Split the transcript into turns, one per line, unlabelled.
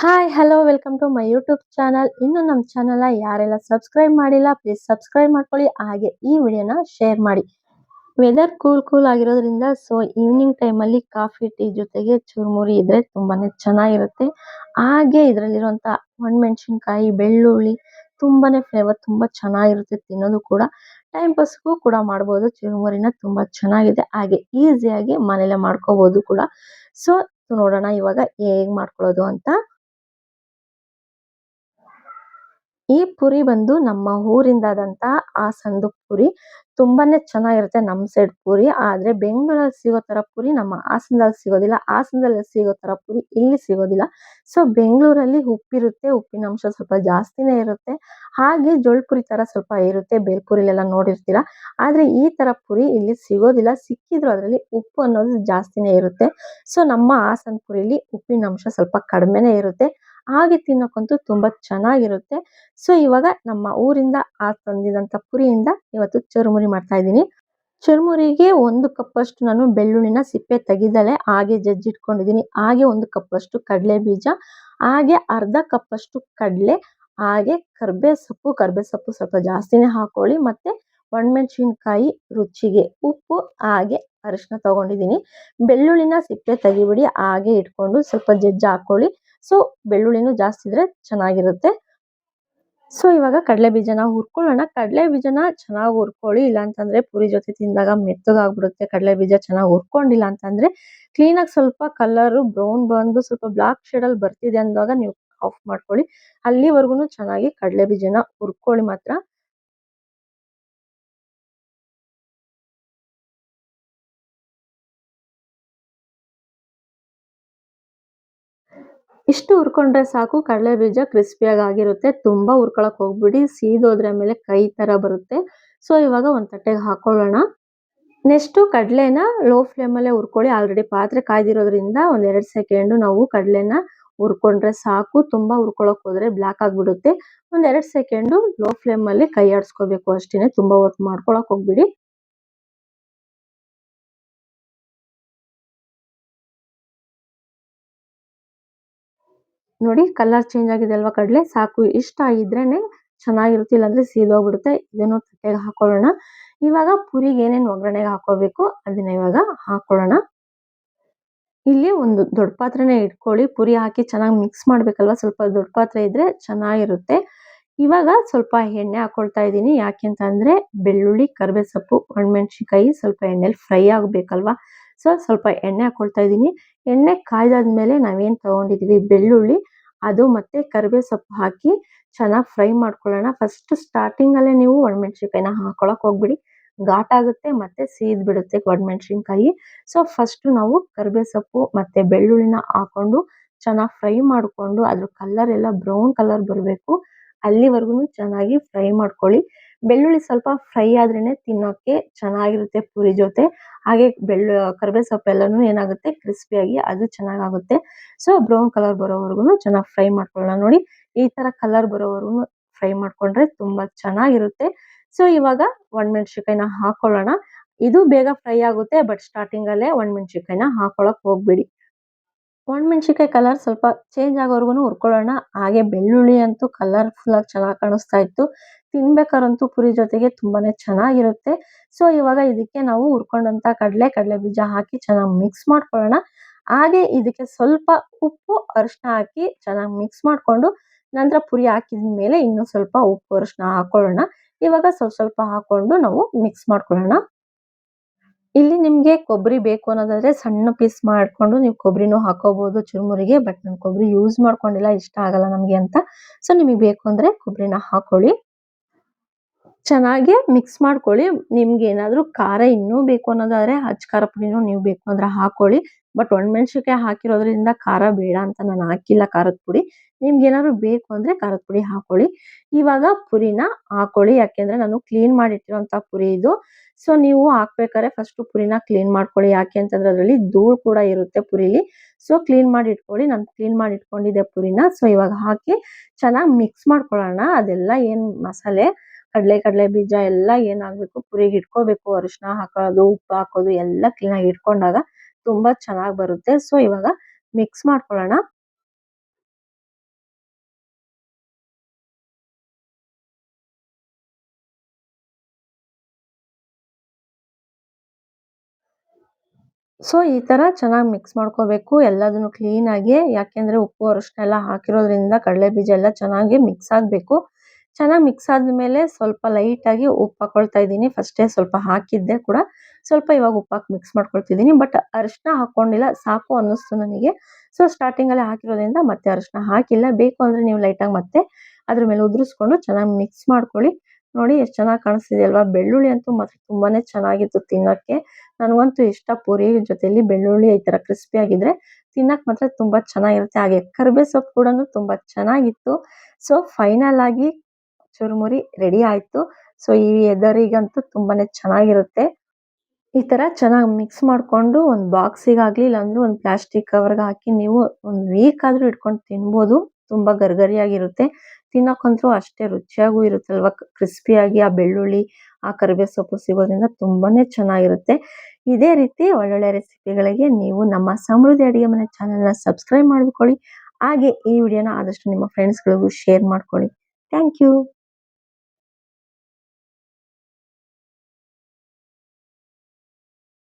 Hi hello welcome to my YouTube channel ಇನ್ನು ನಮ್ಮ channel ಯಾರೆಲ್ಲ ಸಬ್ಸ್ಕ್ರೈಬ್ ಮಾಡಿಲ್ಲ ಪ್ಲೀಸ್ ಸಬ್ಸ್ಕ್ರೈಬ್ ಮಾಡ್ಕೊಳ್ಳಿ, ಹಾಗೆ ಈ ವಿಡಿಯೋನ ಶೇರ್ ಮಾಡಿ. ವೆದರ್ ಕೂಲ್ ಕೂಲ್ ಆಗಿರೋದ್ರಿಂದ ಸೊ ಈವ್ನಿಂಗ್ ಟೈಮಲ್ಲಿ ಕಾಫಿ ಟೀ ಜೊತೆಗೆ ಚುರುಮುರಿ ಇದ್ರೆ ತುಂಬಾನೇ ಚೆನ್ನಾಗಿರುತ್ತೆ. ಹಾಗೆ ಇದರಲ್ಲಿರುವಂತ ಒಣಮೆಣಸಿನ್ಕಾಯಿ, ಬೆಳ್ಳುಳ್ಳಿ, ತುಂಬಾನೇ ಫ್ಲೇವರ್ ತುಂಬಾ ಚೆನ್ನಾಗಿರುತ್ತೆ ತಿನ್ನೋದು ಕೂಡ. ಟೈಮ್ ಪಾಸ್ಗೂ ಕೂಡ ಮಾಡ್ಬೋದು, ಚುರುಮುರಿನ ತುಂಬಾ ಚೆನ್ನಾಗಿದೆ. ಹಾಗೆ ಈಸಿಯಾಗಿ ಮನೇಲೆ ಮಾಡ್ಕೋಬಹುದು ಕೂಡ. ಸೊ ನೋಡೋಣ ಇವಾಗ ಹೇಗ್ ಮಾಡ್ಕೊಳ್ಳೋದು ಅಂತ. ಈ ಪುರಿ ಬಂದು ನಮ್ಮ ಊರಿಂದಾದಂತ ಸಂದು ಪುರಿ ತುಂಬಾನೇ ಚೆನ್ನಾಗಿರುತ್ತೆ ನಮ್ ಸೈಡ್ ಪುರಿ. ಆದ್ರೆ ಬೆಂಗಳೂರಲ್ಲಿ ಸಿಗೋ ತರ ಪುರಿ ನಮ್ಮ ಹಾಸನದಲ್ಲಿ ಸಿಗೋದಿಲ್ಲ. ಹಾಸನದಲ್ಲಿ ಸಿಗೋ ತರ ಪುರಿ ಇಲ್ಲಿ ಸಿಗೋದಿಲ್ಲ. ಸೊ ಬೆಂಗಳೂರಲ್ಲಿ ಉಪ್ಪಿರುತ್ತೆ ಉಪ್ಪಿನಂಶ ಸ್ವಲ್ಪ ಜಾಸ್ತಿನೇ ಇರುತ್ತೆ. ಹಾಗೆ ಜೋಳಪುರಿ ತರ ಸ್ವಲ್ಪ ಇರುತ್ತೆ, ಬೇಲ್ಪುರಿಲೆಲ್ಲ ನೋಡಿರ್ತೀರಾ. ಆದ್ರೆ ಈ ತರ ಪುರಿ ಇಲ್ಲಿ ಸಿಗೋದಿಲ್ಲ. ಸಿಕ್ಕಿದ್ರು ಅದರಲ್ಲಿ ಉಪ್ಪು ಅನ್ನೋದು ಜಾಸ್ತಿನೇ ಇರುತ್ತೆ. ಸೊ ನಮ್ಮ ಹಾಸನ ಪುರಿಲಿ ಉಪ್ಪಿನಂಶ ಸ್ವಲ್ಪ ಕಡಿಮೆನೇ ಇರುತ್ತೆ. ಹಾಗೆ ತಿನ್ನೋಕ್ಕಂತೂ ತುಂಬ ಚೆನ್ನಾಗಿರುತ್ತೆ. ಸೊ ಇವಾಗ ನಮ್ಮ ಊರಿಂದ ಆ ತಂದಿದಂಥ ಪುರಿಯಿಂದ ಇವತ್ತು ಚುರುಮುರಿ ಮಾಡ್ತಾ ಇದ್ದೀನಿ. ಚುರುಮುರಿಗೆ ಒಂದು ಕಪ್ಪಷ್ಟು ನಾನು ಬೆಳ್ಳುಳ್ಳಿನ ಸಿಪ್ಪೆ ತೆಗೆದಳೆ ಹಾಗೆ ಜಜ್ಜಿಟ್ಕೊಂಡಿದ್ದೀನಿ. ಹಾಗೆ ಒಂದು ಕಪ್ಪಷ್ಟು ಕಡಲೆ ಬೀಜ, ಹಾಗೆ ಅರ್ಧ ಕಪ್ಪಷ್ಟು ಕಡಲೆ, ಹಾಗೆ ಕರ್ಬೇ ಸೊಪ್ಪು ಕರ್ಬೇ ಸೊಪ್ಪು ಸ್ವಲ್ಪ ಜಾಸ್ತಿನೇ ಹಾಕೊಳ್ಳಿ. ಮತ್ತೆ ಒಣಮೆಣಸಿನ್ಕಾಯಿ ರುಚಿಗೆ ಉಪ್ಪು, ಹಾಗೆ ಅರಿಶಿನ ತಗೊಂಡಿದ್ದೀನಿ. ಬೆಳ್ಳುಳ್ಳಿನ ಸಿಪ್ಪೆ ತೆಗಿಬಿಡಿ ಹಾಗೆ ಇಟ್ಕೊಂಡು ಸ್ವಲ್ಪ ಜಜ್ಜಿ ಹಾಕೊಳ್ಳಿ ಸೊ ಬೆಳ್ಳುಳ್ಳಿನೂ ಜಾಸ್ತಿ ಇದ್ರೆ ಚೆನ್ನಾಗಿರುತ್ತೆ. ಸೊ ಇವಾಗ ಕಡಲೆ ಬೀಜನ ಹುರ್ಕೊಳ್ಳೋಣ. ಕಡಲೆ ಬೀಜನ ಚೆನ್ನಾಗಿ ಹುರ್ಕೊಳ್ಳಿ. ಇಲ್ಲ ಅಂತಂದ್ರೆ ಪುರಿ ಜೊತೆ ತಿಂದಾಗ ಮೆತ್ತಗಾಗ್ಬಿಡುತ್ತೆ. ಕಡಲೆ ಬೀಜ ಚೆನ್ನಾಗಿ ಹುರ್ಕೊಂಡಿಲ್ಲ ಅಂತಂದ್ರೆ ಕ್ಲೀನಾಗಿ ಸ್ವಲ್ಪ ಕಲರ್ ಬ್ರೌನ್ ಬಂದು ಸ್ವಲ್ಪ ಬ್ಲಾಕ್ ಶೇಡ್ ಅಲ್ಲಿ ಬರ್ತಿದೆ ಅಂದಾಗ ನೀವು ಆಫ್ ಮಾಡ್ಕೊಳ್ಳಿ. ಅಲ್ಲಿವರೆಗೂ ಚೆನ್ನಾಗಿ ಕಡಲೆ ಬೀಜನ ಹುರ್ಕೊಳ್ಳಿ ಮಾತ್ರ. ಇಷ್ಟು ಹುರ್ಕೊಂಡ್ರೆ ಸಾಕು, ಕಡಲೆ ಬೀಜ ಕ್ರಿಸ್ಪಿಯಾಗಿ ಆಗಿರುತ್ತೆ ತುಂಬಾ ಹುರ್ಕೊಳಕ್ ಹೋಗ್ಬಿಡಿ, ಸೀದೋದ್ರ ಮೇಲೆ ಕೈ ತರ ಬರುತ್ತೆ. ಸೊ ಇವಾಗ ಒಂದ್ ತಟ್ಟೆಗೆ ಹಾಕೊಳ್ಳೋಣ. ನೆಕ್ಸ್ಟ್ ಕಡಲೆನ ಲೋ ಫ್ಲೇಮ್ ಅಲ್ಲೇ ಹುರ್ಕೊಳ್ಳಿ ಆಲ್ರೆಡಿ ಪಾತ್ರೆ ಕಾಯ್ದಿರೋದ್ರಿಂದ ಒಂದ್ ಎರಡ್ ಸೆಕೆಂಡ್ ನಾವು ಕಡಲೆನ ಹುರ್ಕೊಂಡ್ರೆ ಸಾಕು, ತುಂಬಾ ಹುರ್ಕೊಳಕ್ ಹೋದ್ರೆ ಬ್ಲಾಕ್ ಆಗ್ಬಿಡುತ್ತೆ. ಒಂದ್ ಎರಡ್ ಸೆಕೆಂಡ್ ಲೋ ಫ್ಲೇಮ್ ಅಲ್ಲಿ ಕೈ ಆಡ್ಸ್ಕೋಬೇಕು ಅಷ್ಟೇನೆ, ತುಂಬಾ ಹೊತ್ತು ಮಾಡ್ಕೊಳಕ್ ಹೋಗ್ಬಿಡಿ. ನೋಡಿ ಕಲರ್ ಚೇಂಜ್ ಆಗಿದೆ ಅಲ್ವಾ ಕಡಲೆ? ಸಾಕು, ಇಷ್ಟ ಆಗಿದ್ರೇನೆ ಚೆನ್ನಾಗಿರುತ್ತೆ ಇಲ್ಲಾಂದ್ರೆ ಸೀದೋಗ್ಬಿಡುತ್ತೆ. ಇದನ್ನು ತಟ್ಟೆಗೆ ಹಾಕೊಳ್ಳೋಣ. ಇವಾಗ ಪುರಿಗೆ ಏನೇನು ಒಗ್ಗರಣೆಗೆ ಹಾಕೋಬೇಕು ಅದನ್ನ ಇವಾಗ ಹಾಕೊಳ್ಳೋಣ. ಇಲ್ಲಿ ಒಂದು ದೊಡ್ಡ ಪಾತ್ರೆನೇ ಇಟ್ಕೊಳ್ಳಿ. ಪುರಿ ಹಾಕಿ ಚೆನ್ನಾಗಿ ಮಿಕ್ಸ್ ಮಾಡ್ಬೇಕಲ್ವಾ? ಸ್ವಲ್ಪ ದೊಡ್ಡ ಪಾತ್ರೆ ಇದ್ರೆ ಚೆನ್ನಾಗಿರುತ್ತೆ. ಇವಾಗ ಸ್ವಲ್ಪ ಎಣ್ಣೆ ಹಾಕೊಳ್ತಾ ಇದ್ದೀನಿ. ಯಾಕೆ ಅಂತ ಅಂದ್ರೆ ಬೆಳ್ಳುಳ್ಳಿ ಕರ್ಬೇ ಸೊಪ್ಪು ಒಣಮೆಣಸಿನ್ಕಾಯಿ, ಸ್ವಲ್ಪ ಎಣ್ಣೆಲಿ ಫ್ರೈ ಆಗ್ಬೇಕಲ್ವಾ? ಸೊ ಸ್ವಲ್ಪ ಎಣ್ಣೆ ಹಾಕೊಳ್ತಾ ಇದ್ದೀನಿ. ಎಣ್ಣೆ ಕಾಯ್ದಾದ್ಮೇಲೆ ನಾವೇನು ತಗೊಂಡಿದೀವಿ? ಬೆಳ್ಳುಳ್ಳಿ, ಅದು ಮತ್ತೆ ಕರಿಬೇ ಸೊಪ್ಪು ಹಾಕಿ ಚೆನ್ನಾಗಿ ಫ್ರೈ ಮಾಡ್ಕೊಳ್ಳೋಣ. ಫಸ್ಟ್ ಸ್ಟಾರ್ಟಿಂಗ್ ಅಲ್ಲೇ ನೀವು ಒಣಮೆಣಸಿನ್ಕಾಯಿನ ಹಾಕೊಳಕ್ಕೆ ಹೋಗ್ಬಿಡಿ. ಘಾಟಾಗುತ್ತೆ ಮತ್ತೆ ಸೀದ್ ಬಿಡುತ್ತೆ ಒಣಮೆಣಸಿನ್ಕಾಯಿ. ಸೊ ಫಸ್ಟ್ ನಾವು ಕರಿಬೇವು ಸೊಪ್ಪು ಮತ್ತೆ ಬೆಳ್ಳುಳ್ಳಿನ ಹಾಕೊಂಡು ಚೆನ್ನಾಗಿ ಫ್ರೈ ಮಾಡ್ಕೊಂಡು ಅದ್ರ ಕಲರ್ ಎಲ್ಲ ಬ್ರೌನ್ ಕಲರ್ ಬರಬೇಕು. ಅಲ್ಲಿವರೆಗೂ ಚೆನ್ನಾಗಿ ಫ್ರೈ ಮಾಡ್ಕೊಳ್ಳಿ. ಬೆಳ್ಳುಳ್ಳಿ ಸ್ವಲ್ಪ ಫ್ರೈ ಆದ್ರೇನೆ ತಿನ್ನೋಕೆ ಚೆನ್ನಾಗಿರುತ್ತೆ ಪೂರಿ ಜೊತೆ. ಹಾಗೆ ಬೆಳ್ಳು ಕರಿಬೇ ಸೊಪ್ಪೆಲ್ಲನೂ ಏನಾಗುತ್ತೆ ಕ್ರಿಸ್ಪಿಯಾಗಿ ಅದು ಚೆನ್ನಾಗಾಗುತ್ತೆ. ಸೊ ಬ್ರೌನ್ ಕಲರ್ ಬರೋವರೆಗೂ ಚೆನ್ನಾಗಿ ಫ್ರೈ ಮಾಡ್ಕೊಳ್ಳೋಣ ನೋಡಿ. ಈ ತರ ಕಲರ್ ಬರೋವರೆಗೂ ಫ್ರೈ ಮಾಡ್ಕೊಂಡ್ರೆ ತುಂಬಾ ಚೆನ್ನಾಗಿರುತ್ತೆ. ಸೊ ಇವಾಗ ಒಣಮೆಣಸಿನ್ಕಾಯಿನ ಹಾಕೊಳ್ಳೋಣ. ಇದು ಬೇಗ ಫ್ರೈ ಆಗುತ್ತೆ, ಬಟ್ ಸ್ಟಾರ್ಟಿಂಗ್ ಅಲ್ಲೇ ಒಣಮೆಣಸಿನ್ಕಾಯಿನ ಹಾಕೊಳಕ್ ಹೋಗ್ಬೇಡಿ. ಒಣಮೆಣಸಿನ್ಕಾಯಿ ಕಲರ್ ಸ್ವಲ್ಪ ಚೇಂಜ್ ಆಗೋವರೆಗೂ ಹುರ್ಕೊಳ್ಳೋಣ. ಹಾಗೆ ಬೆಳ್ಳುಳ್ಳಿ ಅಂತೂ ಕಲರ್ಫುಲ್ಲಾಗಿ ಚೆನ್ನಾಗಿ ಕಾಣಿಸ್ತಾ ಇತ್ತು. ತಿನ್ಬೇಕಾರಂತೂ ಪುರಿ ಜೊತೆಗೆ ತುಂಬಾ ಚೆನ್ನಾಗಿರುತ್ತೆ. ಸೊ ಇವಾಗ ಇದಕ್ಕೆ ನಾವು ಹುರ್ಕೊಂಡಂತ ಕಡಲೆ ಕಡಲೆ ಬೀಜ ಹಾಕಿ ಚೆನ್ನಾಗಿ ಮಿಕ್ಸ್ ಮಾಡ್ಕೊಳ್ಳೋಣ. ಹಾಗೆ ಇದಕ್ಕೆ ಸ್ವಲ್ಪ ಉಪ್ಪು ಅರಿಶಿನ ಹಾಕಿ ಚೆನ್ನಾಗಿ ಮಿಕ್ಸ್ ಮಾಡಿಕೊಂಡು ನಂತರ ಪುರಿ ಹಾಕಿದ ಮೇಲೆ ಇನ್ನೂ ಸ್ವಲ್ಪ ಉಪ್ಪು ಅರಿಶಿನ ಹಾಕೊಳ್ಳೋಣ. ಇವಾಗ ಸ್ವಲ್ಪ ಸ್ವಲ್ಪ ಹಾಕೊಂಡು ನಾವು ಮಿಕ್ಸ್ ಮಾಡ್ಕೊಳ್ಳೋಣ. ಇಲ್ಲಿ ನಿಮ್ಗೆ ಕೊಬ್ಬರಿ ಬೇಕು ಅನ್ನೋದಾದ್ರೆ ಸಣ್ಣ ಪೀಸ್ ಮಾಡ್ಕೊಂಡು ನೀವು ಕೊಬ್ಬರಿನೂ ಹಾಕೋಬಹುದು ಚುರುಮುರಿಗೆ ಬಟ್ ನಾನು ಕೊಬ್ಬರಿ ಯೂಸ್ ಮಾಡ್ಕೊಂಡಿಲ್ಲ, ಇಷ್ಟ ಆಗಲ್ಲ ನಮ್ಗೆ ಅಂತ. ಸೊ ನಿಮಗೆ ಬೇಕು ಅಂದ್ರೆ ಕೊಬ್ಬರಿನ ಹಾಕೊಳ್ಳಿ. ಚೆನ್ನಾಗಿ ಮಿಕ್ಸ್ ಮಾಡ್ಕೊಳ್ಳಿ. ನಿಮ್ಗೆ ಏನಾದರೂ ಖಾರ ಇನ್ನೂ ಬೇಕು ಅನ್ನೋದಾದ್ರೆ ಹಚ್ಚ ಖಾರ ಪುಡಿನೂ ನೀವು ಬೇಕು ಅಂದ್ರೆ ಹಾಕೊಳ್ಳಿ. ಬಟ್ ಒಣಮೆಣಸಿನ್ಕಾಯಿ ಹಾಕಿರೋದ್ರಿಂದ ಖಾರ ಬೇಡ ಅಂತ ನಾನು ಹಾಕಿಲ್ಲ ಖಾರದ ಪುಡಿ. ನಿಮ್ಗೆ ಏನಾದ್ರು ಬೇಕು ಅಂದ್ರೆ ಖಾರದ ಪುಡಿ ಹಾಕೊಳ್ಳಿ. ಇವಾಗ ಪುರಿನ ಹಾಕೊಳ್ಳಿ. ಯಾಕೆಂದ್ರೆ ನಾನು ಕ್ಲೀನ್ ಮಾಡಿಟ್ಟಿರುವಂತ ಪುರಿ ಇದು. ಸೊ ನೀವು ಹಾಕ್ಬೇಕಾದ್ರೆ ಫಸ್ಟ್ ಪುರಿನ ಕ್ಲೀನ್ ಮಾಡ್ಕೊಳ್ಳಿ. ಯಾಕೆ ಅಂತಂದ್ರೆ ಅದರಲ್ಲಿ ಧೂಳು ಕೂಡ ಇರುತ್ತೆ ಪುರಿಲಿ. ಸೊ ಕ್ಲೀನ್ ಮಾಡಿ ಇಟ್ಕೊಳ್ಳಿ ನಾನು ಕ್ಲೀನ್ ಮಾಡಿ ಇಟ್ಕೊಂಡಿದ್ದೆ ಪುರಿನ. ಸೊ ಇವಾಗ ಹಾಕಿ ಚೆನ್ನಾಗಿ ಮಿಕ್ಸ್ ಮಾಡ್ಕೊಳ್ಳೋಣ. ಅದೆಲ್ಲ ಏನು ಮಸಾಲೆ. ಕಡಲೆ ಕಡಲೆ ಬೀಜ ಎಲ್ಲ ಏನಾಗ್ಬೇಕು? ಪುರಿಗೆ ಇಟ್ಕೋಬೇಕು ಅರಿಶಿನ ಹಾಕೋದು, ಉಪ್ಪು ಹಾಕೋದು ಎಲ್ಲ ಕ್ಲೀನ್ ಆಗಿ ಇಟ್ಕೊಂಡಾಗ ತುಂಬಾ ಚೆನ್ನಾಗಿ ಬರುತ್ತೆ. ಸೊ ಇವಾಗ ಮಿಕ್ಸ್ ಮಾಡ್ಕೊಳ್ಳೋಣ. ಸೊ ಈ ತರ ಚೆನ್ನಾಗಿ ಮಿಕ್ಸ್ ಮಾಡ್ಕೋಬೇಕು. ಎಲ್ಲದನ್ನು ಆಗಿ, ಯಾಕೆಂದ್ರೆ ಉಪ್ಪು ಅರಿಶಿನ ಎಲ್ಲ ಹಾಕಿರೋದ್ರಿಂದ ಕಡಲೆ ಬೀಜ ಎಲ್ಲ ಚೆನ್ನಾಗಿ ಮಿಕ್ಸ್ ಆಗಬೇಕು. ಚೆನ್ನಾಗಿ ಮಿಕ್ಸ್ ಆದ್ಮೇಲೆ ಸ್ವಲ್ಪ ಲೈಟ್ ಆಗಿ ಉಪ್ಪು ಹಾಕೊಳ್ತಾ ಇದ್ದೀನಿ. ಫಸ್ಟೇ ಸ್ವಲ್ಪ ಹಾಕಿದ್ದೆ ಕೂಡ. ಸ್ವಲ್ಪ ಇವಾಗ ಉಪ್ಪು ಹಾಕಿ ಮಿಕ್ಸ್ ಮಾಡ್ಕೊಳ್ತಿದ್ದೀನಿ. ಬಟ್ ಅರಿಶಿನ ಹಾಕೊಂಡಿಲ್ಲ. ಸಾಕು ಅನ್ನಿಸ್ತು ನನಗೆ. ಸೊ ಸ್ಟಾರ್ಟಿಂಗ್ ಅಲ್ಲಿ ಹಾಕಿರೋದ್ರಿಂದ ಮತ್ತೆ ಅರಿಶಿನ ಹಾಕಿಲ್ಲ. ಬೇಕು ಅಂದ್ರೆ ನೀವು ಲೈಟ್ ಆಗಿ ಮತ್ತೆ ಅದ್ರ ಮೇಲೆ ಉದುರಿಸ್ಕೊಂಡು ಚೆನ್ನಾಗಿ ಮಿಕ್ಸ್ ಮಾಡ್ಕೊಳ್ಳಿ. ನೋಡಿ ಎಷ್ಟು ಚೆನ್ನಾಗಿ ಕಾಣಿಸ್ತಿದೆ ಅಲ್ವಾ? ಬೆಳ್ಳುಳ್ಳಿ ಅಂತೂ ಮಾತ್ರ ತುಂಬಾನೇ ಚೆನ್ನಾಗಿತ್ತು ತಿನ್ನಕ್ಕೆ. ನನಗಂತೂ ಇಷ್ಟ ಪೂರಿ ಜೊತೆಯಲ್ಲಿ ಬೆಳ್ಳುಳ್ಳಿ ಈ ತರ ಕ್ರಿಸ್ಪಿ ಆಗಿದ್ರೆ ತಿನ್ನಕ್ ಮಾತ್ರ ತುಂಬಾ ಚೆನ್ನಾಗಿರುತ್ತೆ. ಹಾಗೆ ಕರ್ಬೇ ಸೊಪ್ಪು ಕೂಡ ತುಂಬಾ ಚೆನ್ನಾಗಿತ್ತು. ಸೊ ಫೈನಲ್ ಆಗಿ ಚುರುಮುರಿ ರೆಡಿ ಆಯ್ತು. ಸೊ ಈ ಎದರಿಗಂತೂ ತುಂಬಾನೇ ಚೆನ್ನಾಗಿರುತ್ತೆ. ಈ ತರ ಚೆನ್ನಾಗಿ ಮಿಕ್ಸ್ ಮಾಡ್ಕೊಂಡು ಒಂದು ಬಾಕ್ಸಿಗೆ ಆಗ್ಲಿ ಇಲ್ಲಾಂದ್ರೆ ಒಂದು ಪ್ಲಾಸ್ಟಿಕ್ ಕವರ್ಗೆ ಹಾಕಿ ನೀವು ಒಂದು ವೀಕ್ ಆದ್ರೂ ಇಟ್ಕೊಂಡು ತಿನ್ಬೋದು. ತುಂಬಾ ಗರ್ಗರಿಯಾಗಿರುತ್ತೆ. ತಿನ್ನೋಕ್ಕಂತೂ ಅಷ್ಟೇ ರುಚಿಯಾಗೂ ಇರುತ್ತಲ್ವಾ? ಕ್ರಿಸ್ಪಿಯಾಗಿ ಆ ಬೆಳ್ಳುಳ್ಳಿ, ಆ ಕರಿಬೇವು ಸೊಪ್ಪು ಸಿಗೋದ್ರಿಂದ ತುಂಬಾನೇ ಚೆನ್ನಾಗಿರುತ್ತೆ. ಇದೇ ರೀತಿ ಒಳ್ಳೊಳ್ಳೆ ರೆಸಿಪಿಗಳಿಗೆ ನೀವು ನಮ್ಮ ಸಮೃದ್ಧಿ ಅಡುಗೆ ಮನೆ ಚಾನೆಲ್ನ ಸಬ್ಸ್ಕ್ರೈಬ್ ಮಾಡ್ಕೊಳ್ಳಿ ಹಾಗೆ ಈ ವಿಡಿಯೋನ ಆದಷ್ಟು ನಿಮ್ಮ ಫ್ರೆಂಡ್ಸ್ಗಳಿಗೂ ಶೇರ್ ಮಾಡ್ಕೊಳ್ಳಿ ಥ್ಯಾಂಕ್ ಯು